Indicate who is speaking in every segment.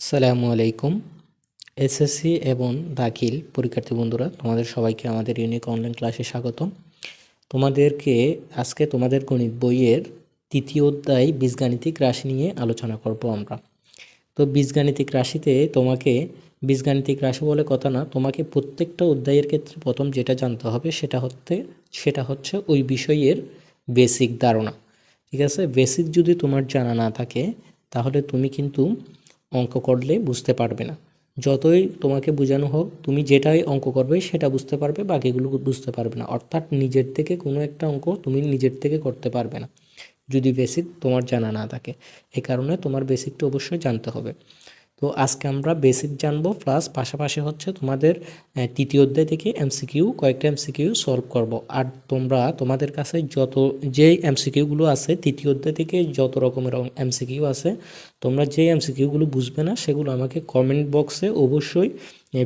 Speaker 1: আসসালামু আলাইকুম। এসএসসি এবং দাখিল পরীক্ষার্থী বন্ধুরা, তোমাদের সবাইকে আমাদের ইউনিক অনলাইন ক্লাসে স্বাগতম। তোমাদেরকে আজকে তোমাদের গণিত বইয়ের তৃতীয় অধ্যায় বীজগাণিতিক রাশি নিয়ে আলোচনা করব আমরা। তো বীজগাণিতিক রাশিতে তোমাকে, বীজগাণিতিক রাশি বলে কথা না, তোমাকে প্রত্যেকটা অধ্যায়ের ক্ষেত্রে প্রথম যেটা জানতে হবে সেটা হচ্ছে সেটা হচ্ছে ওই বিষয়ের বেসিক ধারণা। ঠিক আছে? বেসিক যদি তোমার জানা না থাকে, তাহলে তুমি কিন্তু অঙ্ক করলে বুঝতে পারবে না। যতই তোমাকে বোঝানো হোক, তুমি যেটাই অঙ্ক করবে, সেটা বুঝতে পারবে, বাকিগুলো বুঝতে পারবে না। অর্থাৎ নিজের থেকে কোনো একটা অঙ্ক তুমি নিজের থেকে করতে পারবে না। যদি বেসিক তোমার জানা না থাকে, এ কারণে তোমার বেসিকটা অবশ্যই জানতে হবে। তো আজকে আমরা বেসিক জানব প্লাস পাশাপাশি হচ্ছে তোমাদের তৃতীয় অধ্যায় থেকে এমসিকিউ কয়েকটা এমসিকিউ সলভ করব। আর তোমরা, তোমাদের কাছে যত, যেই এমসিকিউগুলো আছে, তৃতীয় অধ্যায় থেকে যত রকমের এমসিকিউ আছে, তোমরা যেই এমসিকিউগুলো বুঝবে না, সেগুলো আমাকে কমেন্ট বক্সে অবশ্যই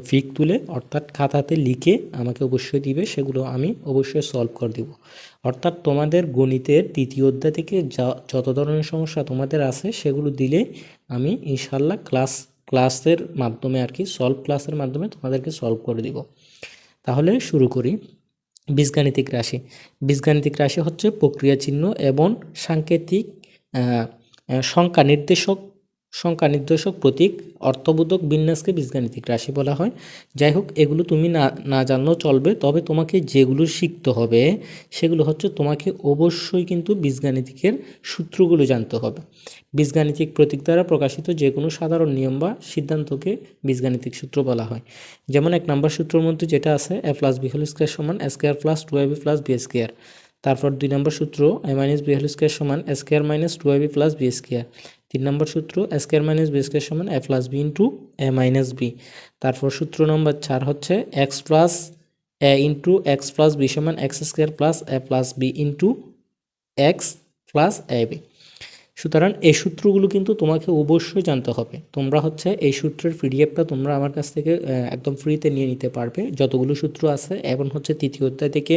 Speaker 1: ফিক তুলে অর্থাৎ খাতাতে লিখে আমাকে অবশ্যই দিবে, সেগুলো আমি অবশ্যই সলভ করে দিব। অর্থাৎ তোমাদের গণিতের তৃতীয় অধ্যায় থেকে যা, যত ধরনের সমস্যা তোমাদের আছে, সেগুলো দিলে আমি ইনশাল্লাহ ক্লাস ক্লাসের মাধ্যমে আর কি সলভ ক্লাসের মাধ্যমে তোমাদেরকে সলভ করে দিব। তাহলে শুরু করি। বীজগাণিতিক রাশি। বীজগাণিতিক রাশি হচ্ছে প্রক্রিয়া চিহ্ন এবং সাংকেতিক সংখ্যা নির্দেশক সংখ্যা নির্দেশক প্রতীক, অর্থবোধক বিন্যাসকে বীজগাণিতিক রাশি বলা হয়। যাই হোক এগুলো তুমি না না জানলেও চলবে, তবে তোমাকে যেগুলো শিখতে হবে, সেগুলো হচ্ছে তোমাকে অবশ্যই কিন্তু বীজগাণিতিকের সূত্রগুলো জানতে হবে। বীজগাণিতিক প্রতীক দ্বারা প্রকাশিত যে কোনো সাধারণ নিয়ম বা সিদ্ধান্তকে বীজগাণিতিক সূত্র বলা হয়। যেমন এক নম্বর সূত্রের মধ্যে যেটা আছে A plus B whole square সমান square plus two A B plus B square তারপর দুই নম্বর সূত্র A minus B whole square সমান square minus two A B plus B square তিন নম্বর সূত্র স্কোয়ার মাইনাস বি স্কোয়ার সমান A plus B into A minus B তারপর সূত্র নম্বর চার হচ্ছে X plus A into X plus B সমান X square plus A plus B into X plus A B সুতরাং এই সূত্রগুলো কিন্তু তোমাকে অবশ্যই জানতে হবে। তোমরা হচ্ছে এই সূত্রের পিডিএফটা তোমরা আমার কাছ থেকে একদম ফ্রিতে নিয়ে নিতে পারবে। যতগুলো সূত্র আছে, এবং হচ্ছে তৃতীয় অধ্যায় থেকে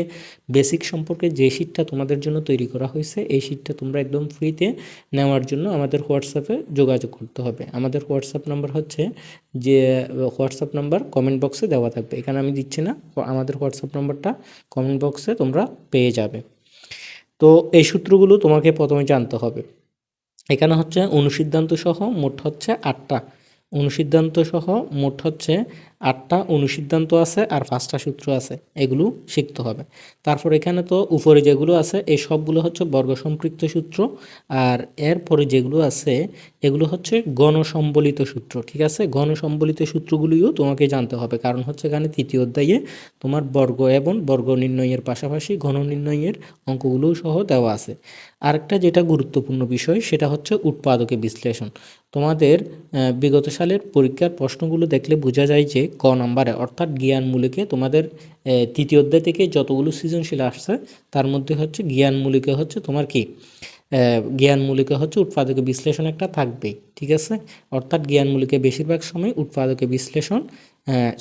Speaker 1: বেসিক সম্পর্কে যে শিটটা তোমাদের জন্য তৈরি করা হয়েছে, এই শিটটা তোমরা একদম ফ্রিতে নেওয়ার জন্য আমাদের হোয়াটসঅ্যাপে যোগাযোগ করতে হবে। আমাদের হোয়াটসঅ্যাপ নাম্বার হচ্ছে যে হোয়াটসঅ্যাপ নাম্বার কমেন্ট বক্সে দেওয়া থাকবে। এখানে আমি দিচ্ছি না, আমাদের হোয়াটসঅ্যাপ নাম্বারটা কমেন্ট বক্সে তোমরা পেয়ে যাবে। তো এই সূত্রগুলো তোমাকে প্রথমে জানতে হবে। এখানে হচ্ছে অনুসিদ্ধান্ত সহ মোট হচ্ছে আটটা। অনুসিদ্ধান্ত সহ মোট হচ্ছে আটটা অনুসিদ্ধান্ত আছে আর পাঁচটা সূত্র আছে, এগুলো শিখতে হবে। তারপর এখানে তো উপরে যেগুলো আছে, এই সবগুলো হচ্ছে বর্গ সম্পৃক্ত সূত্র, আর এরপরে যেগুলো আছে, এগুলো হচ্ছে গণসম্বলিত সূত্র, ঠিক আছে? গণসম্বলিত সূত্রগুলিও তোমাকে জানতে হবে, কারণ হচ্ছে এখানে তৃতীয় অধ্যায়ে তোমার বর্গ এবং বর্গ নির্ণয়ের পাশাপাশি ঘন নির্ণয়ের অঙ্কগুলোও সহ দেওয়া আছে। আরেকটা যেটা গুরুত্বপূর্ণ বিষয়, সেটা হচ্ছে উৎপাদকে বিশ্লেষণ। তোমাদের বিগত সালের পরীক্ষার প্রশ্নগুলো দেখলে বোঝা যায় যে ক নম্বরে। অর্থাৎ জ্ঞানমূলিকে তোমাদের তৃতীয় অধ্যায় থেকে যতগুলো সৃজনশীল আসছে, তার মধ্যে হচ্ছে জ্ঞানমূলিকে হচ্ছে তোমার কি? জ্ঞানমূলিকে হচ্ছে উৎপাদকে বিশ্লেষণ একটা থাকবেই, ঠিক আছে? অর্থাৎ জ্ঞানমূলিকে বেশিরভাগ সময় উৎপাদকে বিশ্লেষণ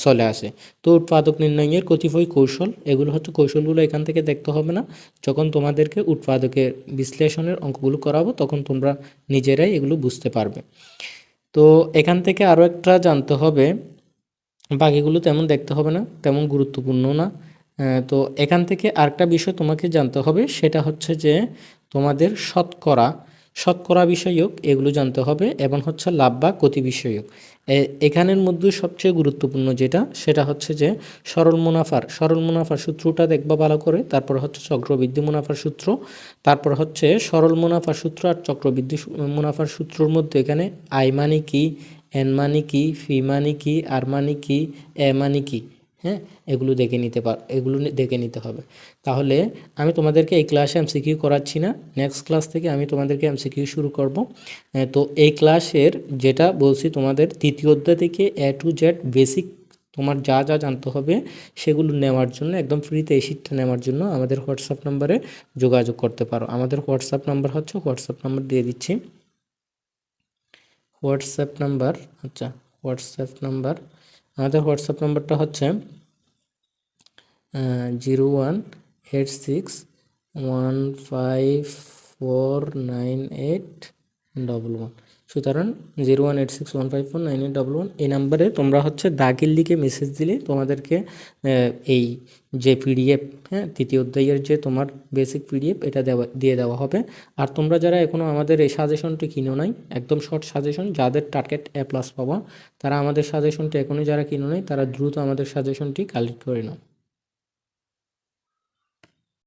Speaker 1: চলে আসে। তো উৎপাদক নির্ণয়ের কতিপয় কৌশল, এগুলো হচ্ছে কৌশলগুলো এখান থেকে দেখতে হবে না। যখন তোমাদেরকে উৎপাদকের বিশ্লেষণের অঙ্কগুলো করাবো, তখন তোমরা নিজেরাই এগুলো বুঝতে পারবে। তো এখান থেকে আরও একটা জানতে হবে বাকিগুলো তেমন দেখতে হবে না, তেমন গুরুত্বপূর্ণ না। তো এখান থেকে আরেকটা বিষয় তোমাকে জানতে হবে, সেটা হচ্ছে যে তোমাদের শতকরা শতকরা বিষয়ক এগুলো জানতে হবে এবং হচ্ছে লাভ বা ক্ষতি বিষয়ক। এখানের মধ্যে সবচেয়ে গুরুত্বপূর্ণ যেটা, সেটা হচ্ছে যে সরল মুনাফার সরল মুনাফার সূত্রটা দেখবা ভালো করে, তারপর হচ্ছে চক্রবৃদ্ধি মুনাফার সূত্র, তারপর হচ্ছে সরল মুনাফার সূত্র আর চক্রবৃদ্ধি মুনাফার সূত্রর মধ্যে এখানে আয় মানে কি এন মানে কি ফি মানে কি আর মানে কি এ মানে কি হ্যাঁ? এগুলো দেখে নিতে পার, এগুলো দেখে নিতে হবে। তাহলে আমি তোমাদেরকে এই ক্লাসে এমসিকিউ করাচ্ছি না। নেক্সট ক্লাস থেকে আমি তোমাদেরকে এমসিকিউ শুরু করব। তো এই ক্লাসের যেটা বলছি তোমাদের, তৃতীয় অধ্যায় থেকে এ টু জেড বেসিক তোমার যা যা জানতে হবে, সেগুলো নেওয়ার জন্য, একদম ফ্রিতে এই শিটটা নেওয়ার জন্য আমাদের হোয়াটসঅ্যাপ নাম্বারে যোগাযোগ করতে পারো। আমাদের হোয়াটসঅ্যাপ নাম্বার হচ্ছে হোয়াটসঅ্যাপ নাম্বার দিয়ে দিচ্ছি। হোয়াটসঅ্যাপ নাম্বার আচ্ছা হোয়াটসঅ্যাপ নাম্বার। আমাদের হোয়াটসঅ্যাপ নাম্বারটা হচ্ছে zero one eight six one five four nine eight double one সুতরাং zero one eight six one five four nine eight double one এই নাম্বারে তোমরা হচ্ছে দাগিল লিখে মেসেজ দিলে তোমাদেরকে এই যে পিডিএফ হ্যাঁ তৃতীয় অধ্যায়ের যে তোমার বেসিক পিডিএফ এটা দেওয়া, দিয়ে দেওয়া হবে। আর তোমরা যারা এখনও আমাদের এই সাজেশনটি কিনো নাই, একদম শর্ট সাজেশন যাদের টার্গেট এ প্লাস পাবা, তারা আমাদের সাজেশনটি এখনও যারা কিনো নাই, তারা দ্রুত আমাদের সাজেশনটি কালেক্ট করে নাও।